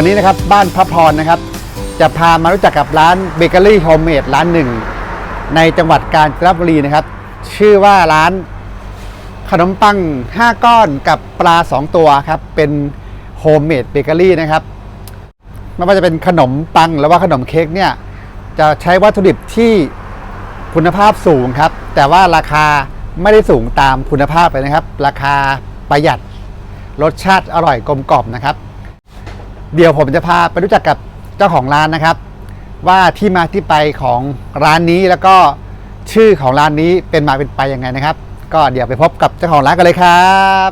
วันนี้นะครับบ้านพระพรนะครับ จะพามารู้จักกับร้านเบเกอรี่โฮมเมดร้านหนึ่ง ในจังหวัดกาญจนบุรีนะครับ ชื่อว่าร้านขนมปัง 5 ก้อนกับปลา 2 ตัวครับ เป็นโฮมเมดเบเกอรี่นะครับไม่ว่าจะเป็นขนมปังหรือว่าขนมเค้กเนี่ยจะใช้วัตถุดิบที่คุณภาพสูงครับ แต่ว่าราคาไม่ได้สูงตามคุณภาพเลยนะครับ ราคาประหยัดรสชาติอร่อยกลมกล่อมนะครับ เดี๋ยวผมจะพาไปรู้จักกับเจ้าของร้านนะครับ ว่าที่มาที่ไปของร้านนี้แล้วก็ชื่อของร้านนี้เป็นมาเป็นไปยังไงนะครับ ก็เดี๋ยวไปพบกับเจ้าของร้านกันเลยครับ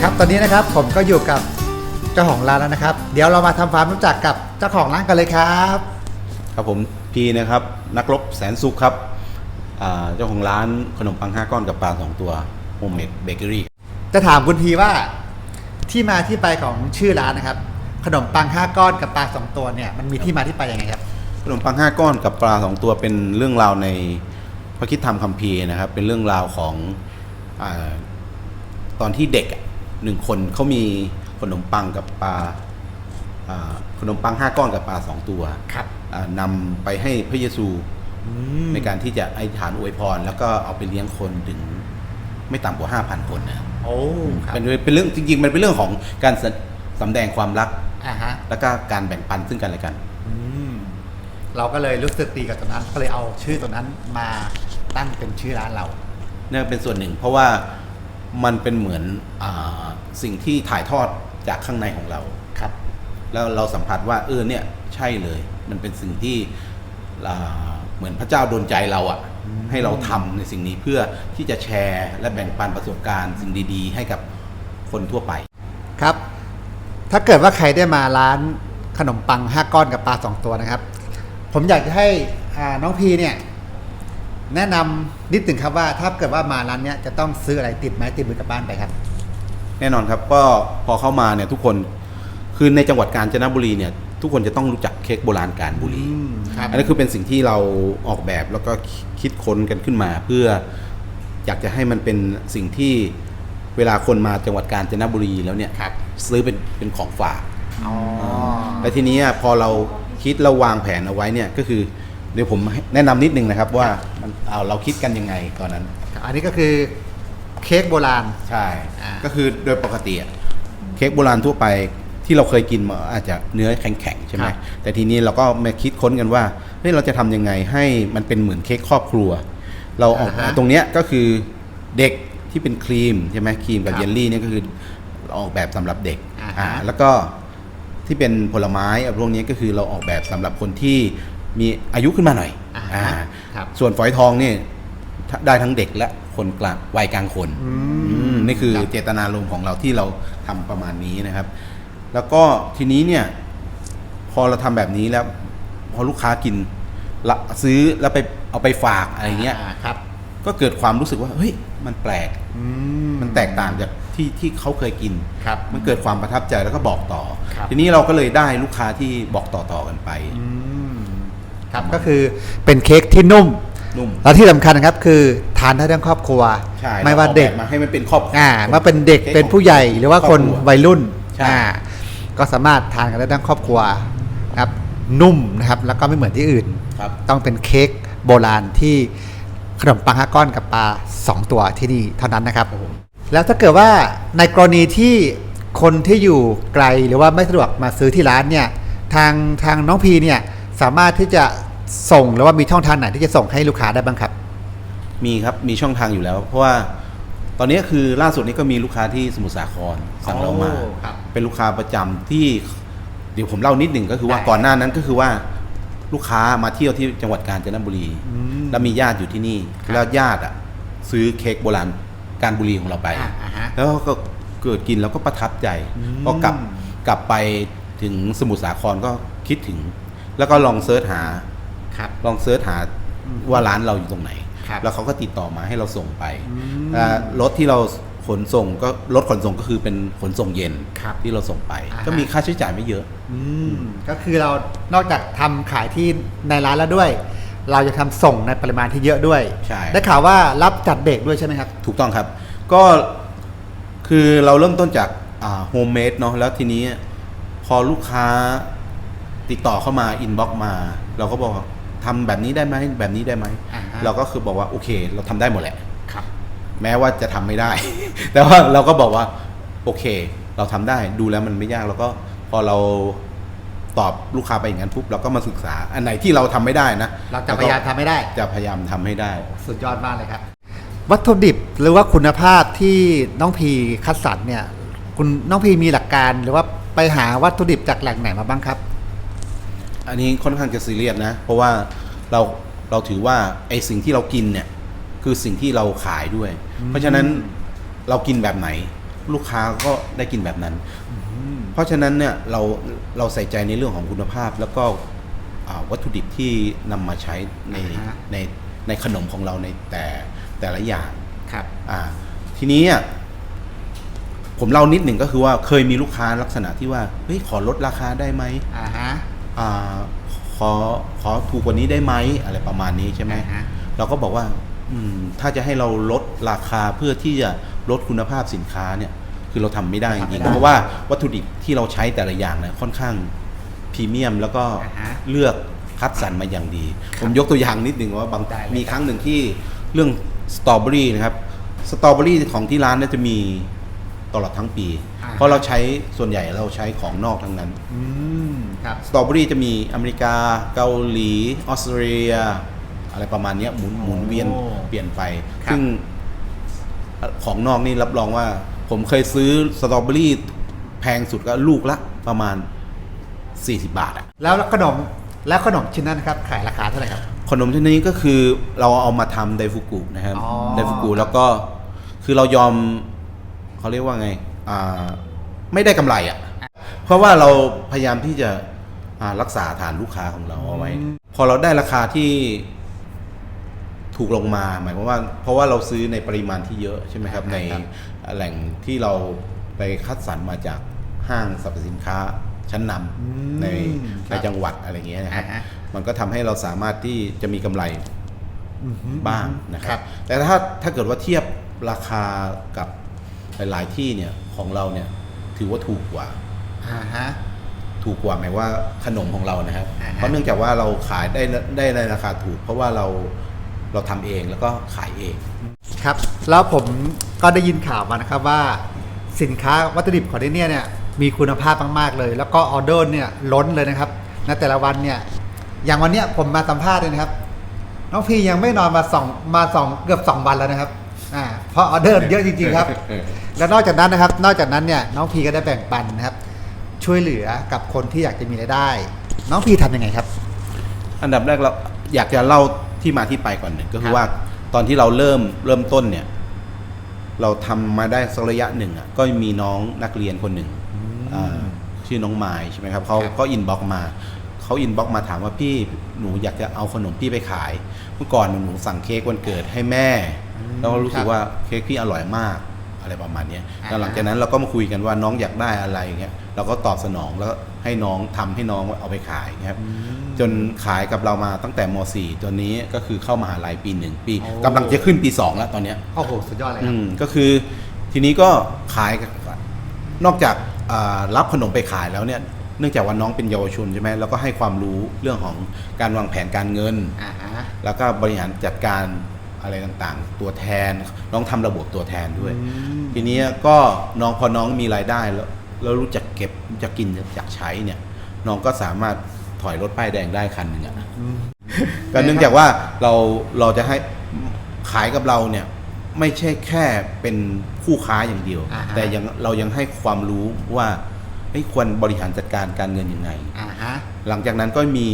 ครับตอนนี้นะครับผมก็อยู่กับ เจ้าของร้านแล้วนะครับ เดี๋ยวเรามาทำความรู้จักกับเจ้าของร้านกันเลยครับ ครับผมพีนะครับนักรบแสนสุขครับอ่าเจ้าของร้านขนมปัง5ก้อนกับปลา2ตัวโฮมเมดเบเกอรี่จะถามคุณพีว่าที่มาที่ไปของชื่อร้านนะครับ ขนมปังห้าก้อนกับปลาสองตัวเนี่ยมันมีที่มาที่ไปยังไงครับ ขนมปัง5ก้อนกับปลา2ตัวเป็นเรื่องราวในพระคิดธรรมคัมภีร์นะครับ เป็นเรื่องราวของอาตอนที่เด็กอะหนึ่งคนเขามี ขนมปังกับปลาอ่าขนมปัง5ก้อนกับปลา2ตัวครับอ่านำไปให้พระเยซูในการที่จะอธิษฐานอวยพร แล้วก็เอาไปเลี้ยงคนถึงไม่ต่ำกว่า5,000คนนะโอ้ครับเป็นเป็นเรื่องจริงๆ มันเป็นเรื่องของการแสสำแดงความรักอ่าฮะแล้วก็การแบ่งปันซึ่งกันและกันอืมเราก็เลยรู้สึกดีกับตรงนั้น ก็เลยเอาชื่อตัวนั้นมาตั้งเป็นชื่อร้านเรานี่เป็นส่วนหนึ่ง เพราะว่ามันเป็นเหมือนอาสิ่งที่ถ่ายทอด จากข้างในของเราครับ แล้วเราสัมผัสว่าเออเนี่ยใช่เลย มันเป็นสิ่งที่อ่าเหมือนพระเจ้าโดนใจเราอะ่ะ ให้เราทำในสิ่งนี้เพื่อที่จะแชร์และแบ่งปันประสบการณ์สิ่งดี ๆ ให้กับคนทั่วไป ครับ ถ้าเกิดว่าใครได้มาร้านขนมปัง5ก้อนกับปลา2ตัวนะครับ ผมอยากจะให้อ่าน้องพีเนี่ยแนะนำนิดหนึ่งครับว่าถ้าเกิดว่ามาร้านเนี้ยจะต้องซื้ออะไรติดไม้ติดมือกลับบ้านไปครับ แน่นอนครับก็พอเข้ามาเนี่ยทุกคนคือในจังหวัดกาญจนบุรีเนี่ยทุกคนจะต้องรู้จักเค้กโบราณการบุรีอืมครับ อันนี้คือเป็นสิ่งที่เราออกแบบแล้วก็คิดค้นกันขึ้นมา เพื่ออยากจะให้มันเป็นสิ่งที่เวลาคนมาจังหวัดกาญจนบุรีแล้วเนี่ยครับซื้อเป็นเป็นของฝากอ๋อและทีนี้อะพอเราคิดเราวางแผนเอาไว้เนี่ยก็คือเดี๋ยวผมแนะนำนิดนึงนะครับว่ามันเอาเราคิดกันยังไงตอนนั้นครับอันนี้ก็คือ เค้กโบราณ ใช่ อ่า ก็คือโดยปกติอะเค้กโบราณทั่วไปที่เราเคยกินมาอาจจะเนื้อแข็งๆใช่ไหมครับแต่ทีนี้เราก็มาคิดค้นกันว่าเฮ้ยเราจะทำยังไงให้มันเป็นเหมือนเค้กครอบครัว เราออกอ่าฮะตรงเนี้ยก็คือเด็กที่เป็นครีมใช่ไหมครีมกับครับเยลลี่เนี่ยก็คือเราออกแบบสำหรับเด็กอ่าฮะอ่าแล้วก็ที่เป็นผลไม้อะพวกนี้ก็คือเราออกแบบสำหรับคนที่มีอายุขึ้นมาหน่อยอ่า อ่าฮะครับ ส่วนฝอยทองเนี่ย ได้ทั้งเด็กและคนกลางวัยกลางคนอืมอืมนี่คือครับเจตนารมณ์ของเราที่เราทำประมาณนี้นะครับ แล้วก็ทีนี้เนี่ย พอเราทำแบบนี้แล้ว พอลูกค้ากินละซื้อแล้วไปเอาไปฝากอะไรเงี้ยาครับ ก็เกิดความรู้สึกว่า เฮ้ย มันแปลก อืมันแตกต่างจากที่ที่เขาเคยกิน ครับ มันเกิดความประทับใจแล้วก็บอกต่อ ครับ ทีนี้เราก็เลยได้ลูกค้าที่บอกต่อๆกันไป อืมครับก็คือเป็นเค้กที่นุ่ม นุ่ม แล้วที่สำคัญนะครับคือทานได้ทั้งครอบครัว ใช่ไม่ว่าเด็กรออแบบมาให้มันเป็นครอบอ่าว่าเป็นเด็กเป็นผู้ใหญ่หรือว่าคนรอบรั วัยรุ่นใช่ อ่าก็สามารถทานกันได้ทั้งครอบครัวนะครับนุ่มนะครับแล้วก็ไม่เหมือนที่อื่น ครับต้องเป็นเค้กโบราณที่ขนมปังห้าก้อนกับปลาสองตัวที่นี่เท่านั้นนะครับ แล้วถ้าเกิดว่าในกรณีที่คนที่อยู่ไกลหรือว่าไม่สะดวกมาซื้อที่ร้านเนี่ยทางทางน้องพีเนี่ยสามารถที่จะ ส่งหรือว่ามีช่องทางไหนที่จะส่งให้ลูกค้าได้บ้างครับ มีครับมีช่องทางอยู่แล้ว เพราะว่าตอนนี้คือล่าสุดนี้ก็มีลูกค้าที่สมุทรสาครสั่งเรามา โอ้ครับ เป็นลูกค้าประจำที่เดี๋ยวผมเล่านิดหนึ่งก็คือว่าได้ก่อนหน้านั้นก็คือว่าลูกค้ามาเที่ยวที่จังหวัดกาญจนบุรี อืมแล้วมีญาติอยู่ที่นี่ ครับแล้วญาติอะซื้อเค้กโบราณการบุรีของเราไป อ่าอ่าฮะแล้วก็เกิดกินแล้วก็ประทับใจอืมพอกลับกลับไปถึงสมุทรสาครก็คิดถึง แล้วก็ลองเซิร์ชหา ครับลองเซิร์ชหาว่าร้านเราอยู่ตรงไหนครับแล้วเขาก็ติดต่อมาให้เราส่งไปอืมอ่ารถที่เราขนส่งก็รถขนส่งก็คือเป็นขนส่งเย็นครับที่เราส่งไปอ่าฮะก็มีค่าใช้จ่ายไม่เยอะอืมก็คือเรานอกจากทำขายที่ในร้านแล้วด้วย เราจะทำส่งในปริมาณที่เยอะด้วยใช่ได้ข่าวว่ารับจัดเบรกด้วยใช่ไหมครับ ถูกต้องครับ ก็คือเราเริ่มต้นจากโฮมเมดเนาะแล้วทีนี้พอลูกค้าติดต่อเข้ามาอินบ็อกมา เราก็บอก ว่าทำแบบนี้ได้ไหมแบบนี้ได้ไหมอ่าฮะเราก็คือบอกว่าโอเค เราทำได้หมดแหละครับ แม้ว่าจะทำไม่ได้ แต่ว่าเราก็บอกว่าโอเค เราทำได้ดูแล้วมันไม่ยากเราก็พอเราตอบลูกค้าไปอย่างนั้นปุ๊บเราก็มาศึกษา อันไหนที่เราทำไม่ได้นะ เราจะพยายามทำให้ได้ จะพยายามทำให้ได้ สุดยอดมากเลยครับ วัตถุดิบหรือว่าคุณภาพที่น้องพีคัดสรรเนี่ย คุณน้องพีมีหลักการหรือว่าไปหาวัตถุดิบจากแหล่งไหนมาบ้างครับ อันนี้ค่อนข้างจะซีเรียสนะ เพราะว่าเราเราถือว่าไอสิ่งที่เรากินเนี่ยคือสิ่งที่เราขายด้วย เพราะฉะนั้นเรากินแบบไหน ลูกค้าก็ได้กินแบบนั้น เพราะฉะนั้นเนี่ยเราเราใส่ใจในเรื่องของคุณภาพแล้วก็อ่าวัตถุดิบที่นำมาใช้ในอ่าฮะในในขนมของเราในแต่แต่ละอย่างครับอ่าทีนี้อะผมเล่านิดหนึ่งก็คือว่าเคยมีลูกค้าลักษณะที่ว่าเฮ้ยขอลดราคาได้ไหมอ่าฮะ อ่าขอขอถูกกว่านี้ได้ไหมอะไรประมาณนี้ใช่ไหมอ่าฮะ เราก็บอกว่า อืม ถ้าจะให้เราลดราคาเพื่อที่จะลดคุณภาพสินค้าเนี่ย คือเราทำไม่ได้จทำไม่ริงได้ๆเพราะว่าวัตถุดิบที่เราใช้แต่ละอย่างเนี่ยค่อนข้างพรีเมียม แล้วก็อ่าฮะเลือกคัดสรรมาอย่างดี ผมยกตัวอย่างนิดหนึ่งว่าบางได้เลยมีครั้งหนึ่งที่เรื่องสตรอเบอรี่นะครับสตรอเบอรี่ของที่ร้านเนี่ยจะมีตลอดทั้งปีเพราะเราใช้ส่วนใหญ่เราใช้ของนอกทั้งนั้น อืมครับ สตรอเบอรี่จะมีอเมริกา เกาหลี ออสเตรเลีย อะไรประมาณเนี้ยหมุนหมุนเวียนโอ้เปลี่ยนไปครับซึ่งของนอกนี่รับรองว่า ผมเคยซื้อสตรอเบอรี่แพงสุดก็ลูกละประมาณ 40 บาทอะแล้วขนมแล้วขนมชิ้นนั้นครับขายราคาเท่าไหร่ครับ ขนมชนิดนี้ก็คือเราเอามาทำไดฟุกุนะครับอ๋อไดฟุกุแล้วก็คือเรายอมเขาเรียกว่าไง อ่า ไม่ได้กำไรอะ่ะ เพราะว่าเราพยายามที่จะอ่า รักษาฐานลูกค้าของเราเอาไว้ พอเราได้ราคาที่ถูกลงมาหมายความว่า เพราะว่าเราซื้อในปริมาณที่เยอะใช่ไหมครับในครับแหล่งที่เราไปคัดสรรมาจากห้างสรรพสินค้าชั้นนำในในจังหวัดอะไรอย่างเงี้ยนะครับอ่าฮะมันก็ทำให้เราสามารถที่จะมีกำไรอือฮึบ้างนะคครัรับบแต่ถ้าถ้าเกิดว่าเทียบราคากับหลาย ๆ ที่เนี่ยของเราเนี่ยถือว่าถูกกว่าอ่าฮะ ถูกกว่าหมายว่าขนมของเรานะครับ อ่าฮะ เพราะเนื่องจากว่าเราขายได้ได้ในราคาถูก เพราะว่าเราเราทำเองแล้วก็ขายเอง ครับ แล้วผมก็ได้ยินข่าวมานะครับว่า สินค้าวัตถุดิบของที่เนี่ยเนี่ยมีคุณภาพมากๆเลย แล้วก็ออเดอร์เนี่ยล้นเลยนะครับในแต่ละวันเนี่ยอย่างวันเนี้ยผมมาสัมภาษณ์เลยนะครับ น้องพียังไม่นอนมาสองมาสองเกือบสองวันแล้วนะครับอ่าเพราะออเดอร์เยอะจริงๆครับ แล้วนอกจากนั้นนะครับ นอกจากนั้นเนี่ยน้องพีก็ได้แบ่งปันนะครับ ช่วยเหลือกับคนที่อยากจะมีรายได้ น้องพีทำยังไงครับ อันดับแรกเราอยากจะเล่าที่มาที่ไปก่อนหนึ่งก็คืครัอบ ว่าตอนที่เราเริ่มเริ่มต้นเนี่ย เราทำมาได้สักระยะหนึ่งอะก็มีน้องนักเรียนคนหนึ่งอ่าชื่อน้องไม้ใช่ไหมครับเขาครับก็อินบ็อกมาเขาอินบ็อกมาถามว่าพี่หนูอยากจะเอาขนมพี่ไปขาย เมื่อก่อนหนูสั่งเค้กวันเกิดให้แม่ แล้วก็รู้สึกว่าเค้กพี่อร่อยมาก อะไรประมาณเนี้ยแล้วหลังจากนั้นเราก็มาคุยกันว่าน้องอยากได้อะไรเงี้ยเราก็ตอบสนองแล้วให้น้องทำให้น้องเอาไปขายครับจนขายกับเรามาตั้งแต่ม .4 ตัวนี้ก็คือเข้ามหาลัยปีหนึ่งปีโอ้กำลังจะขึ้นปี 2 แล้วตอนเนี้ยโอ้โหสุดยอดเลยคอืรับมก็คือทีนี้ก็ขายกับนอกจากอ่ารับขนมไปขายแล้วเนี่ยเนื่องจากว่าน้องเป็นเยาวชนใช่ไหมแล้วก็ให้ความรู้เรื่องของการวางแผนการเงินอ่าฮะแล้วก็บริหารจัดการ อะไรต่างๆ ตัวแทนน้องทำระบบตัวแทนด้วยอืมทีนี้ก็น้องพอน้องมีรายได้แล้วแล้วรู้จักเก็บรู้จักกินรู้จักใช้เนี่ย น้องก็สามารถถอยรถป้ายแดงได้คันหนึ่งอะอืมก็เนื่องจากว่าเราเราจะให้ขายกับเราเนี่ยไม่ใช่แค่เป็นคู่ค้าอย่างเดียวอ่าฮะแต่ยังเรายังให้ความรู้ว่าเฮ้ยควรบริหารจัดการการเงินยังไงอ่าฮะหลังจากนั้นก็มี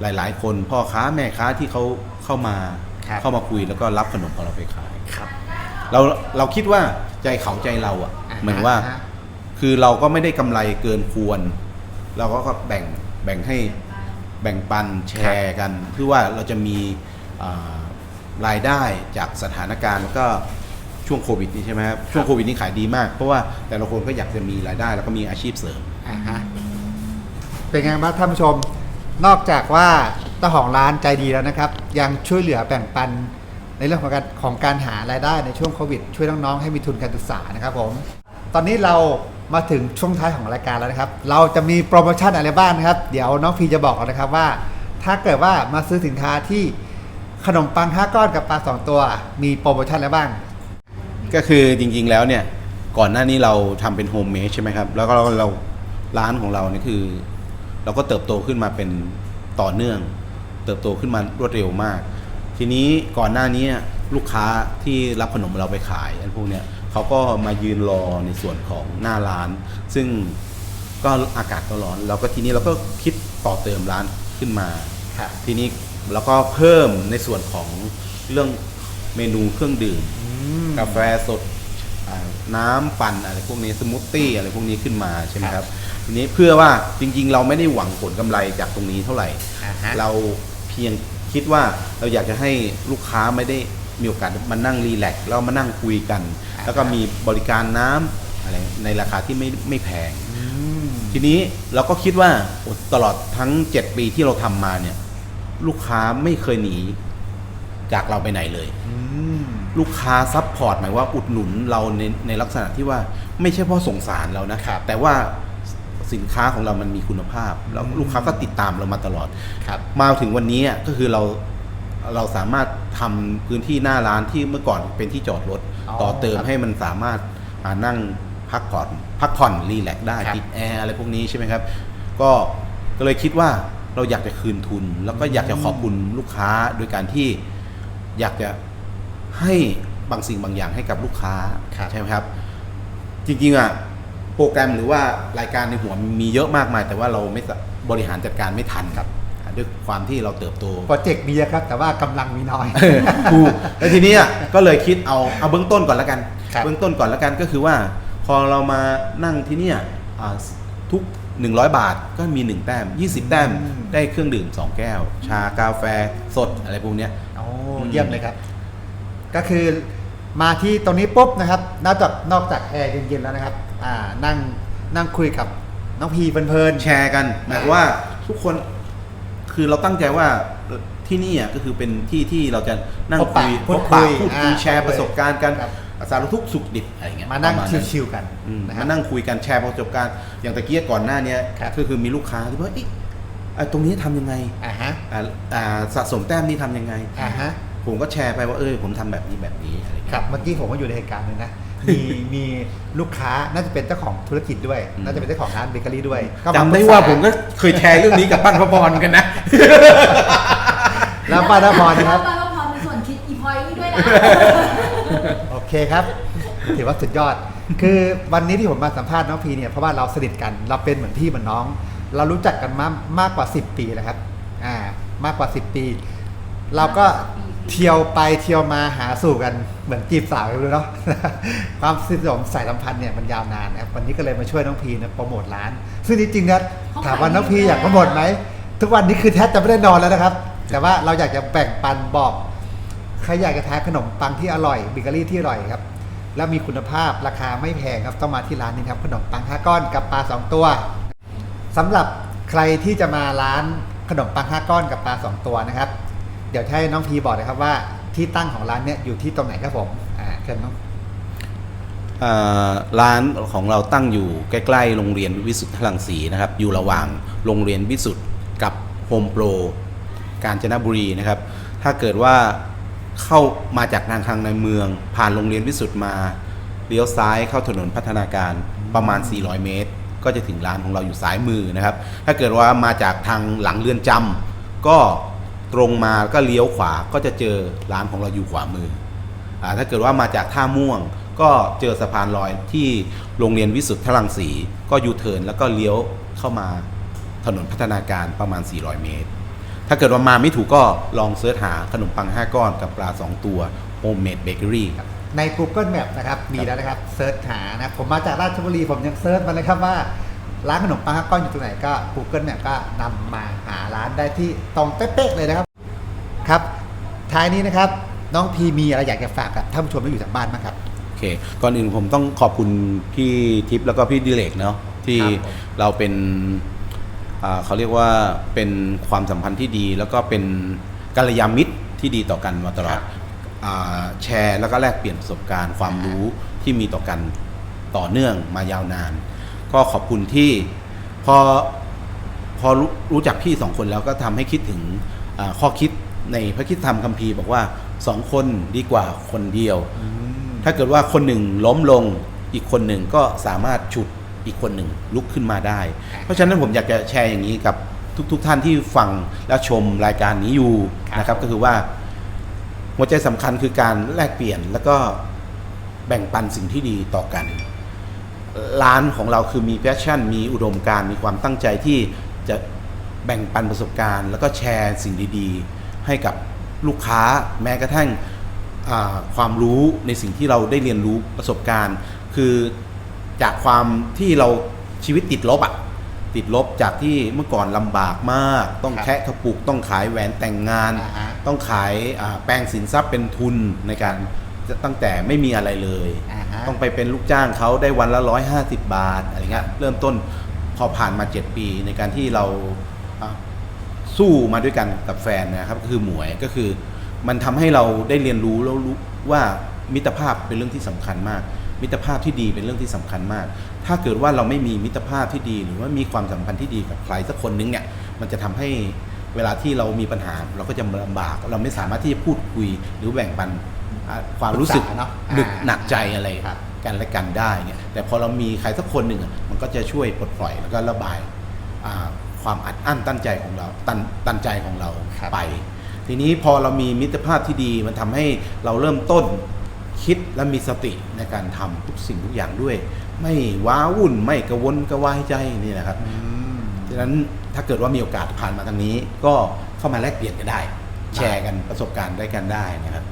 หลาย ๆ คนพ่อค้าแม่ค้าที่เขาเข้ามา ครับเข้ามาคุยแล้วก็รับขนมของเราไปขาย ครับ เราเราคิดว่าใจเขาใจเราอะอ่าฮะเหมือนว่าอ่า ฮะ คือเราก็ไม่ได้กำไรเกินควร เราก็แบ่งแบ่งให้แบ่งปันแชร์กัน เพื่อว่าเราจะมีอ่ารายได้จากสถานการณ์แล้วก็ช่วงโควิดนี้ใช่ไหมครับช่วงโควิดนี้ขายดีมาก เพราะว่าแต่ละคนก็อยากจะมีรายได้ แล้วก็มีอาชีพเสริม อ่าฮะเป็นไงบ้างท่านผู้ชม นอกจากว่า เจ้าของร้านใจดีแล้วนะครับ ยังช่วยเหลือแบ่งปัน ในเรื่องของการของการหารายได้ในช่วงโควิด ช่วยน้องๆให้มีทุนการศึกษานะครับผมตอนนี้เรามาถึงช่วงท้ายของรายการแล้วนะครับ เราจะมีโปรโมชั่นอะไรบ้างนะครับ เดี๋ยวน้องพีจะบอกนะครับว่า ถ้าเกิดว่ามาซื้อสินค้าที่ขนมปัง5ก้อนกับปลาสองตัว มีโปรโมชั่นอะไรบ้าง ก็คือจริงๆแล้วเนี่ยก่อนหน้านี้เราทำเป็นโฮมเมดใช่ไหมครับ แล้วก็เราร้านของเราเนี่ยคือ เราก็เติบโตขึ้นมาเป็นต่อเนื่อง เติบโตขึ้นมารวดเร็วมาก ทีนี้ก่อนหน้านี้ลูกค้าที่รับขนมเราไปขายอันพวกเนี้ยเขาก็มายืนรอในส่วนของหน้าร้าน ซึ่งก็อากาศก็ร้อนเราก็ทีนี้เราก็คิดต่อเติมร้านขึ้นมาครับทีนี้แล้วก็เพิ่มในส่วนของเรื่องเมนูเครื่องดื่มกาแฟสดอ่าน้ำปั่นอะไรพวกนี้สมูทตี้อะไรพวกนี้ขึ้นมาใช่ไหมครับทีนี้เพื่อว่าจริงๆ เราไม่ได้หวังผลกำไรจากตรงนี้เท่าไหร่อ่าฮะเราเพียงคิดว่าเราอยากจะให้ลูกค้าไม่ได้มีโอกาสมานั่งรีแลกซ์แล้วมานั่งคุยกัน แล้วก็มีบริการน้ำอะไรในราคาที่ไม่ไม่แพงอืมทีนี้เราก็คิดว่าโอ้ตลอดทั้ง 7 ปีที่เราทำมาเนี่ย ลูกค้าไม่เคยหนี จากเราไปไหนเลยอืมลูกค้าซัพพอร์ตหมายว่าอุดหนุนเราในในลักษณะที่ว่าไม่ใช่เพราะสงสารเรานะครับแต่ว่า สินค้าของเรามันมีคุณภาพแล้วอืมลูกค้าก็ติดตามเรามาตลอดครับมาถึงวันนี้อะก็คือเราเราสามารถทำพื้นที่หน้าร้านที่เมื่อก่อนเป็นที่จอดรถอ๋อต่อเติมครับให้มันสามารถอ่านั่งพักผ่อนพักผ่อนรีแลกซ์ได้ครับติดแอร์อะไรพวกนี้ใช่ไหมครับ ก็ก็เลยคิดว่าเราอยากจะคืนทุน แล้วก็อยากจะขอบคุณลูกค้าโดยการที่อยากจะให้บางสิ่งบางอย่างให้กับลูกค้าครับใช่ไหมครับ จริงๆอะ โปรแกรมหรือว่ารายการในหัวมีเยอะมากมาย แต่ว่าเราไม่สะบริหารจัดการไม่ทันครับ ด้วยความที่เราเติบโต โปรเจกต์มีเยอะครับ แต่ว่ากำลังมีน้อย ถูกแล้วทีนี้อะก็เลยคิดเอาเอาเบื้องต้นก่อนแล้วกัน ครับ เบื้องต้นก่อนแล้วกันก็คือว่า พอเรามานั่งที่เนี่ยอ่าทุก 100 บาทก็มี 1 แต้ม 20 แต้มได้เครื่องดื่ม 2 แก้ว ชากาแฟสดอะไรพวกเนี้ย โอ้อืม เยี่ยมเลยครับ ก็คือมาที่ตรงนี้ปุ๊บนะครับนอกจากนอกจากแอร์เย็นๆแล้วนะครับ อ่านั่งนั่งคุยกับน้องพีเพลินๆ แชร์กันหมายความว่าทุกคนคือเราตั้งใจว่าที่นี่อะก็คือเป็นที่ที่เราจะนั่งพบปะคุยพูดพบปะคุยพูดคุยอ่าแชร์ประสบการณ์กันครับ สารทุกข์สุขดิบอะไรเงี้ยมานั่งประณ ชิวๆกันอืมนะครัมาบ นั่งคุยกันแชร์ประสบการณ์อย่างตะเกียก่อนหน้าเนี้ยครับ ก็คือมีลูกค้าที่ว่าเอ๊ะอะตรงนี้ทำยังไงอ่าฮะอ่าอ่าสะสมแต้มนี่ทำยังไง อ่าฮะผมก็แชร์ไปว่าเออผมทำแบบนี้แบบนี้อะไรเงี้ย ครับเมื่อกี้ผมก็อยู่ในเหตุการณ์หนึงนะ มีมีลูกค้าน่าจะเป็นเจ้าของธุรกิจด้วยอืมน่าจะเป็นเจ้าของร้านเบเกอรี่ด้วยก็มจำได้ปรึกษว่าผมก็เคยแชร์เรื่องนี้กับปั้นพระพรกันนะ แล้วป้าดาพรนะครับ ป้าก็พรมีส่วนคิดอีพอยนี่ด้วยนะ โอเคครับ ถือว่าสุดยอด คือวันนี้ที่ผมมาสัมภาษณ์น้องพีเนี่ยเพราะว่าเราสนิทกันเราเป็นเหมือนพี่เหมือนน้อง เรารู้จักกันมามากกว่า 10 ปีแล้วครับอ่ามากกว่า 10 ปี เราก็เที่ยวไปเที่ยวมาหาสู่กันเหมือนจีบสาวกันเลยเนาะ ความสนิทสนมสายสัมพันธ์เนี่ยมันยาวนานนะครับวันนี้ก็เลยมาช่วยน้องพีนะโปรโมทร้าน ซึ่งจริงๆนะถามว่าน้องพีอยากโปรโมทไหมทุกวันนี้คือแทบจะไม่ได้นอนแล้วนะครับ แต่ว่าเราอยากจะแบ่งปันบอกใครอยากจะทานขนมปังที่อร่อยเบเกอรี่ที่อร่อยครับแล้วมีคุณภาพราคาไม่แพงครับต้องมาที่ร้านนี้ครับขนมปังห้าก้อนกับปลาสองตัวสำหรับใครที่จะมาร้านขนมปังห้าก้อนกับปลาสองตัวนะครับ ดี๋ยวให้น้องพีบอกนะครับว่าที่ตั้งของร้านเนี่ยอยู่ที่ตรงไหนครับผมอ่าเชิญน้องอ่าร้านของเราตั้งอยู่ใกล้ๆโรงเรียนวิสุทธิ์ลังศรีนะครับ อยู่ระหว่างโรงเรียนวิสุทธ์กับโฮมโปรกาญจนบุรีนะครับ ถ้าเกิดว่าเข้ามาจากทางทางในเมือง ผ่านโรงเรียนวิสุทธ์มาเลี้ยวซ้ายเข้าถนนพัฒนาการประมาณ 400 เมตร ก็จะถึงร้านของเราอยู่ซ้ายมือนะครับ ถ้าเกิดว่ามาจากทางหลังเรือนจำก็ ตรงมาก็เลี้ยวขวาก็จะเจอร้านของเราอยู่ขวามืออถ้าเกิดว่ามาจากท่าม่วงก็เจอสะพานลอยที่โรงเรียนวิสุทธิ์พลังสีก็ยูเทิร์นแล้วก็เลี้ยวเข้ามาถนนพัฒนาการประมาณ 400 เมตร ถ้าเกิดว่ามาไม่ถูกก็ลองเสิร์ชหาขนมปัง 5 ก้อนกับปลา 2 ตัว Homemade Bakery ครับใน Google Map นะครับมีแล้วนะครับเซิร์ชหานะผมมาจากราชบุรีผมยังเซิร์ชมาเลยครับว่า ร้านขนมปังห้าก้อนอยู่ตรงไหนก็ Google Map ก็นำมาหาร้านได้ที่ตรงเป๊ะๆเลยนะครับครับ ท้ายนี้นะครับน้องพีมีอะไรอยากจะฝากกับท่านผู้ชมที่อยู่ทางบ้านบ้างครับเค ก่อนอื่นผมต้องขอบคุณพี่ทิพย์แล้วก็พี่ดิเลกเนาะที่ครับผม เราเป็นอ่าเขาเรียกว่าเป็นความสัมพันธ์ที่ดี แล้วก็เป็นกัลยาณมิตรที่ดีต่อกันมาตลอดอ่าแชร์แล้วก็แลกเปลี่ยนประสบการณ์ ความรู้ที่มีต่อกันต่อเนื่องมายาวนาน ก็ขอบคุณที่พอพอรู้รู้จักพี่สองคนแล้วก็ทำให้คิดถึงอ่าข้อคิดในพระคิดธรรมคัมภีร์บอกว่าสองคนดีกว่าคนเดียว ถ้าเกิดว่าคนหนึ่งล้มลงอีกคนหนึ่งก็สามารถฉุดอีกคนหนึ่งลุกขึ้นมาได้ เพราะฉะนั้นผมอยากจะแชร์อย่างนี้กับทุกๆทท่านที่ฟังและชมรายการนี้อยู่ครับนะครับก็คือว่า หัวใจสำคัญคือการแลกเปลี่ยนแล้วก็แบ่งปันสิ่งที่ดีต่อกัน ร้านของเราคือมีแพชชั่น มีอุดมการณ์มีความตั้งใจที่จะแบ่งปันประสบการณ์ แล้วก็แชร์สิ่งดีๆ ให้กับลูกค้าแม้กระทั่งอ่าความรู้ในสิ่งที่เราได้เรียนรู้ประสบการณ์ คือจากความที่เราชีวิตติดลบอะติดลบจากที่เมื่อก่อนลำบากมาก ต้องครับแคะกระปุกต้องขายแหวนแต่งงานอ่าฮะต้องขายอ่าแปลงสินทรัพย์เป็นทุนในการ ตั้งแต่ไม่มีอะไรเลย อ่าฮะ ต้องไปเป็นลูกจ้างเขาได้วันละร้อยห้าสิบบาทอะไรเงี้ยเริ่มต้นพอผ่านมาเจ็ดปีในการที่เราอะสู้มาด้วยกันกับแฟนนะครับก็คือหมวยก็คือมันทำให้เราได้เรียนรู้แล้วรู้ว่ามิตรภาพเป็นเรื่องที่สำคัญมาก มิตรภาพที่ดีเป็นเรื่องที่สำคัญมาก ถ้าเกิดว่าเราไม่มีมิตรภาพที่ดี หรือว่ามีความสัมพันธ์ที่ดีกับใครสักคนนึงเนี่ยมันจะทำให้เวลาที่เรามีปัญหา เราก็จะลำบากเราไม่สามารถที่จะพูดคุยหรือแบ่งปันอะ ความรู้สึกปรึกษาเนอะหนึกอ่าหนักใจอะไรครับกันและกันได้เนี่ยแต่พอเรามีใครสักคนหนึ่งอะมันก็จะช่วยปลดปล่อยแล้วก็ระบายอ่าความอัดอั้นตั้นใจของเราตันตันใจของเราครับไป ทีนี้พอเรามีมิตรภาพที่ดีมันทำให้เราเริ่มต้นคิดและมีสติในการทำทุกสิ่งทุกอย่างด้วย ไม่ว้าวุ่นไม่กระวนกระวายใจนี่นะครับอืมดังนั้นถ้าเกิดว่ามีโอกาสผ่านมาทางนี้ ก็เข้ามาแลกเปลี่ยนกันได้ แชร์กันประสบการณ์ได้กันได้นะครับ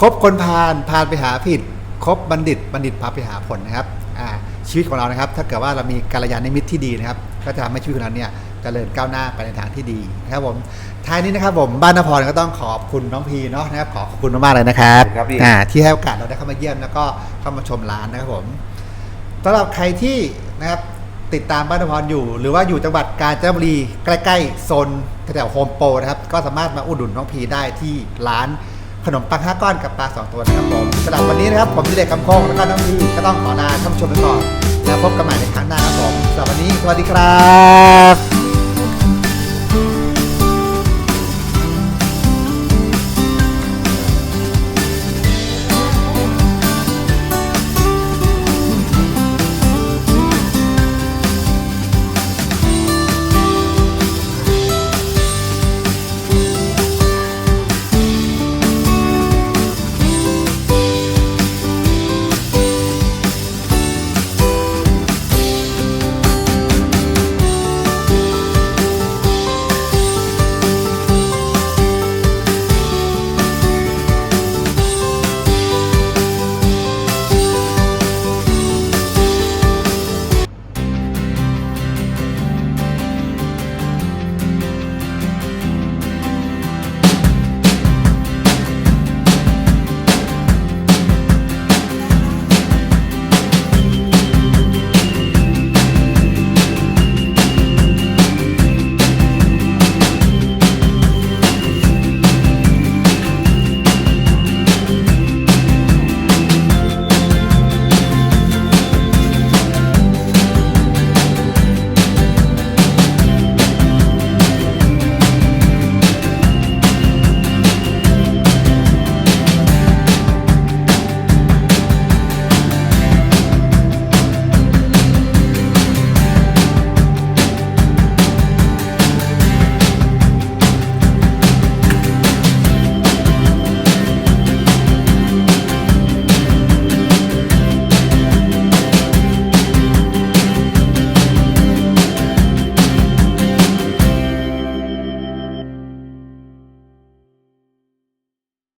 คบคนพาลพาลไปหาผิด คบบัณฑิตบัณฑิตพาไปหาผลนะครับอ่าชีวิตของเรานะครับ ถ้าเกิดว่าเรามีกัลยาณมิตรที่ดีนะครับ ก็จะทำให้ชีวิตของเราเนี่ยเจริญก้าวหน้าไปในทางที่ดีนะครับผมท้ายนี้นะครับผมบ้านนพรก็ต้องขอบคุณน้องพีเนาะนะครับขอขอบคุณมากๆเลยนะครับครับพี่อ่าที่ให้โอกาสเราได้เข้ามาเยี่ยมแล้วก็เข้ามาชมร้านนะครับผมสำหรับใครที่นะครับติดตามบ้านนพรอยู่ หรือว่าอยู่จังหวัดกาญจนบุรีใกล้ๆโซนแถวๆโฮมโปรนะครับก็สามารถมาอุดหนุนน้องพีได้ที่ร้าน ขนมปังห้าก้อนกับปลาสองตัวนะครับผมสำหรับวันนี้นะครับผมที่เดกคำโคงแล้วก็น้องพีก็ต้องขอลาท่านผู้ชมไปก่อนแล้วพบกันใหม่ในครั้งหน้าครับผมสำหรับวันนี้สวัสดีครับ